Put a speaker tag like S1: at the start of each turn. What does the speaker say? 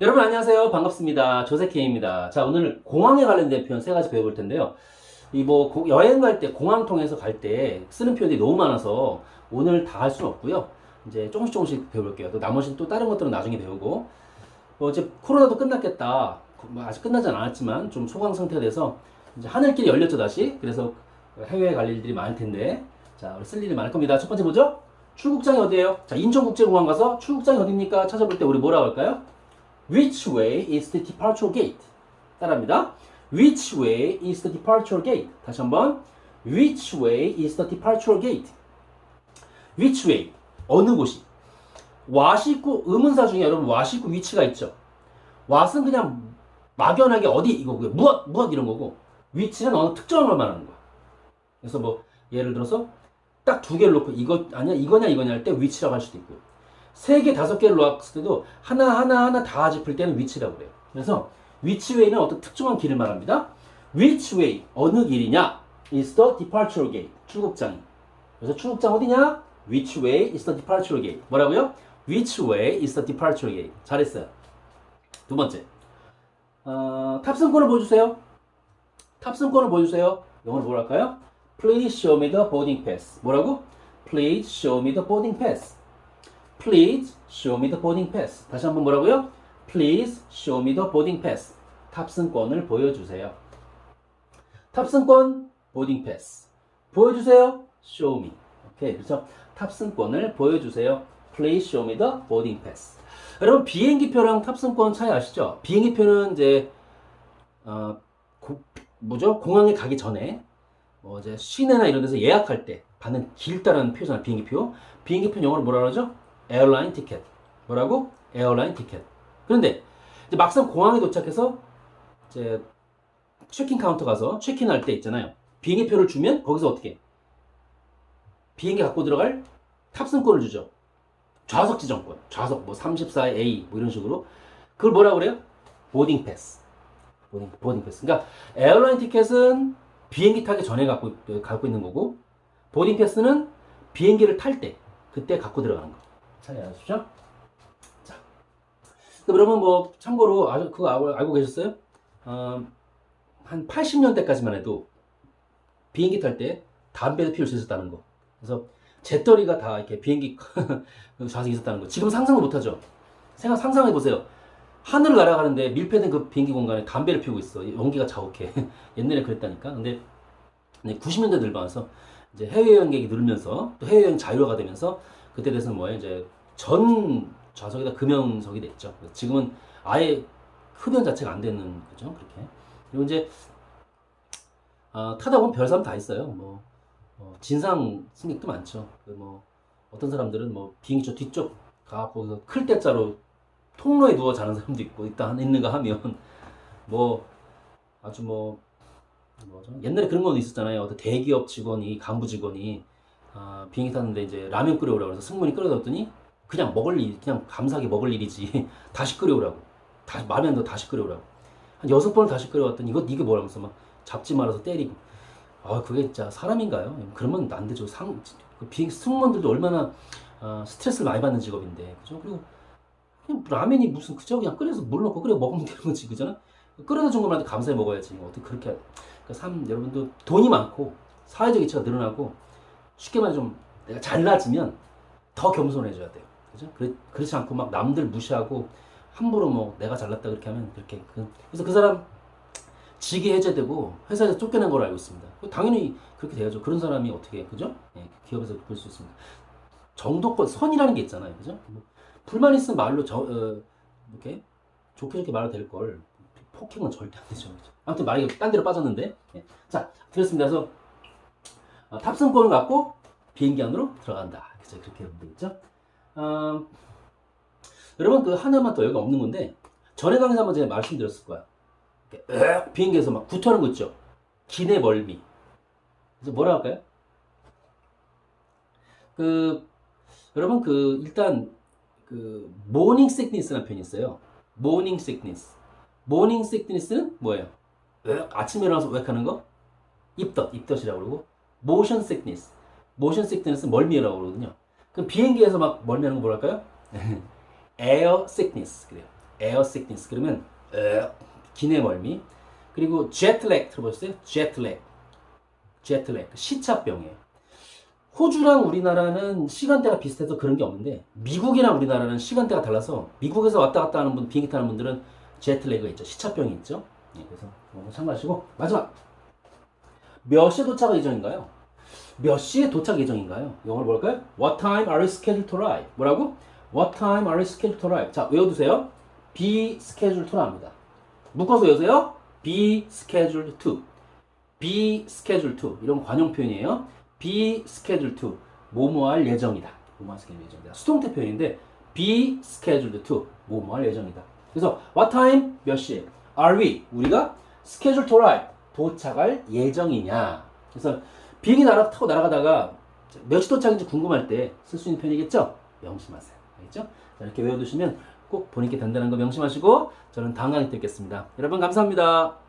S1: 여러분 안녕하세요. 반갑습니다. 조세케입니다. 자, 오늘 공항에 관련된 표현 세 가지 배워볼 텐데요. 이 뭐 여행 갈 때 공항 통해서 갈 때 쓰는 표현이 너무 많아서 오늘 다 할 수는 없고요. 이제 조금씩 조금씩 배워볼게요. 또 나머지는 또 다른 것들은 나중에 배우고 뭐 이제 코로나도 끝났겠다. 뭐 아직 끝나진 않았지만 좀 소강 상태가 돼서 이제 하늘길이 열렸죠 다시. 그래서 해외에 갈 일들이 많을 텐데 자, 우리 쓸 일이 많을 겁니다. 첫 번째 뭐죠? 출국장이 어디예요? 자, 인천국제공항 가서 출국장이 어디입니까? 찾아볼 때 우리 뭐라고 할까요? Which way is the departure gate? 따라합니다. Which way is the departure gate? 다시 한번. Which way is the departure gate? Which way? 어느 곳이? 와시구 의문사 중에 여러분 와시구 위치가 있죠. 왓은 그냥 막연하게 어디 이거고요. 무엇 무엇 이런 거고 위치는 어느 특정한 걸 말하는 거야. 그래서 뭐 예를 들어서 딱 두 개를 놓고 이거 아니야 이거냐 이거냐 할 때 위치라고 할 수도 있고요. 세 개, 다섯 개를 놓았을 때도 하나, 하나, 하나 다 짚을 때는 위치라고 그래요. 그래서 which way는 어떤 특정한 길을 말합니다. which way, 어느 길이냐? is the departure gate. 출국장이. 그래서 출국장 어디냐? which way is the departure gate. 뭐라고요? which way is the departure gate. 잘했어요. 두 번째. 어, 탑승권을 보여주세요. 탑승권을 보여주세요. 영어로 뭐라 할까요? Please show me the boarding pass. 뭐라고? Please show me the boarding pass. Please show me the boarding pass. 다시 한번 뭐라고요? Please show me the boarding pass. 탑승권을 보여주세요. 탑승권 boarding pass. 보여주세요. Show me. 오케이. 그렇죠? 탑승권을 보여주세요. Please show me the boarding pass. 여러분 비행기표랑 탑승권 차이 아시죠? 비행기표는 이제 어, 고, 뭐죠? 공항에 가기 전에 뭐 이제 시내나 이런 데서 예약할 때 받는 길다라는 표잖아 비행기표. 비행기표 영어로 뭐라 그러죠? 에어라인 티켓. 뭐라고? 에어라인 티켓. 그런데 이제 막상 공항에 도착해서 이제 체킹 카운터 가서 체킹할 때 있잖아요. 비행기표를 주면 거기서 어떻게? 비행기 갖고 들어갈 탑승권을 주죠. 좌석 지정권. 좌석 뭐 34A 뭐 이런 식으로. 그걸 뭐라 그래요? 보딩 패스. 보딩, 보딩 패스. 그러니까 에어라인 티켓은 비행기 타기 전에 갖고 갖고 있는 거고 보딩 패스는 비행기를 탈 때 그때 갖고 들어가는 거. 잘 아시죠? 자, 그러면 뭐 참고로 아주 그거 알고, 계셨어요? 어, 한 80년대까지만 해도 비행기 탈 때 담배도 피울 수 있었다는 거. 그래서 재떨이가 다 이렇게 비행기 좌석에 있었다는 거. 지금 상상도 못하죠. 생각 상상해 보세요. 하늘을 날아가는데 밀폐된 그 비행기 공간에 담배를 피우고 있어. 연기가 자욱해. 옛날에 그랬다니까. 근데 90년대 들면서 이제 해외 여행객이 늘면서 또 해외 여행 자유화가 되면서 그때 돼서는 뭐예요? 이제 전 좌석에다 금연석이 됐죠. 지금은 아예 흡연 자체가 안 되는 거죠. 그렇게. 그리고 이제 아, 타다 보면 별사람 다 있어요. 뭐 어, 진상 승객도 많죠. 그뭐 어떤 사람들은 뭐 비행기 저 뒤쪽 가 거기서 클 때자로 통로에 누워 자는 사람도 있고 있다 있는가 하면 뭐 아주 뭐 뭐죠? 옛날에 그런 건 있었잖아요. 어떤 대기업 직원이 간부 직원이 아, 비행기 탔는데 이제 라면 끓여오라고 해서 승무원이 끓여줬더니 그냥 먹을 일 그냥 감사하게 먹을 일이지. 다시 끓여오라고. 다시 마음에 안 들어 다시 끓여오라고. 한 여섯 번을 다시 끓여왔더니 이거 이게 뭐라면서 막 잡지 말아서 때리고. 아 그게 진짜 사람인가요? 그러면 안 되죠. 상그 비행 승무원들도 얼마나 아, 스트레스를 많이 받는 직업인데. 그죠? 그리고 그냥 라면이 무슨 그저 그냥 끓여서 물 넣고 끓여 먹으면 되는 거지. 그잖아? 끓여다 준 것만 감사히 먹어야지. 어떻게 그렇게 그러니까 삶 여러분도 돈이 많고 사회적 이치가 늘어나고 쉽게 말해 좀 내가 잘나지면 더 겸손해져야 돼요 그죠? 그래, 그렇지 않고 막 남들 무시하고 함부로 뭐 내가 잘났다 그렇게 하면 그렇게 그, 그래서 그 사람 직위 해제되고 회사에서 쫓겨난 걸로 알고 있습니다. 당연히 그렇게 돼야죠. 그런 사람이 어떻게 그죠? 예, 기업에서 볼 수 있습니다. 정도권 선이라는 게 있잖아요, 그죠? 뭐, 불만 있으면 말로 저 어, 이렇게 좋게 좋게 말해도 될걸 폭행은 절대 안 되죠. 그죠? 아무튼 말이 딴 데로 빠졌는데 예. 자 들었습니다. 그래서 어, 탑승권을 갖고 비행기 안으로 들어간다. 그죠? 그렇게 하면 되겠죠? 어, 여러분 그 하나만 더 여기 없는 건데 전에 강의에서 한번 제가 말씀드렸을 거야. 이렇게 비행기에서 막 구토하는 거 있죠. 기내 멀미. 그래서 뭐라 할까요? 그 여러분 그 일단 그 모닝 시크니스라는 표현이 있어요. 모닝 시크니스. 모닝 시크니스는 뭐예요? 아침에 일어나서 왜 하는 거? 입덧, 입덧이라고 그러고 모션 시크니스. 모션 시크니스는 멀미라고 그러거든요. 그럼 비행기에서 막 멀미하는 거 뭐랄까요? 에어 시크니스 그래요. 에어 시크니스 그러면 에, 기내 멀미. 그리고 제트렉 들어보셨어요? 제트렉. 제트렉. 시차병이에요. 호주랑 우리나라는 시간대가 비슷해서 그런 게 없는데 미국이랑 우리나라는 시간대가 달라서 미국에서 왔다 갔다 하는 분 비행기 타는 분들은 제트렉이 있죠. 시차병이 있죠. 예, 그래서 참고하시고 마지막 몇 시에 도착 예정인가요? 몇 시에 도착 예정인가요? 영어로 볼까요? What time are you scheduled to arrive? 뭐라고? What time are you scheduled to arrive? 자, 외워두세요. Be scheduled to라 합니다. 묶어서 외우세요. Be scheduled to. Be scheduled to. 이런 관용 표현이에요. Be scheduled to. 뭐뭐 할 예정이다. 뭐뭐 할 예정이다. 수동태 표현인데 Be scheduled to. 뭐뭐 할 예정이다. 그래서 What time? 몇 시에? Are we? 우리가 scheduled to arrive. 도착할 예정이냐. 그래서 비행기 날아, 타고 날아가다가 몇시 도착인지 궁금할 때 쓸 수 있는 표현이겠죠? 명심하세요. 알겠죠? 자, 이렇게 외워두시면 꼭 본인께 된다는 거 명심하시고 저는 다음 강의 때 뵙겠습니다. 여러분 감사합니다.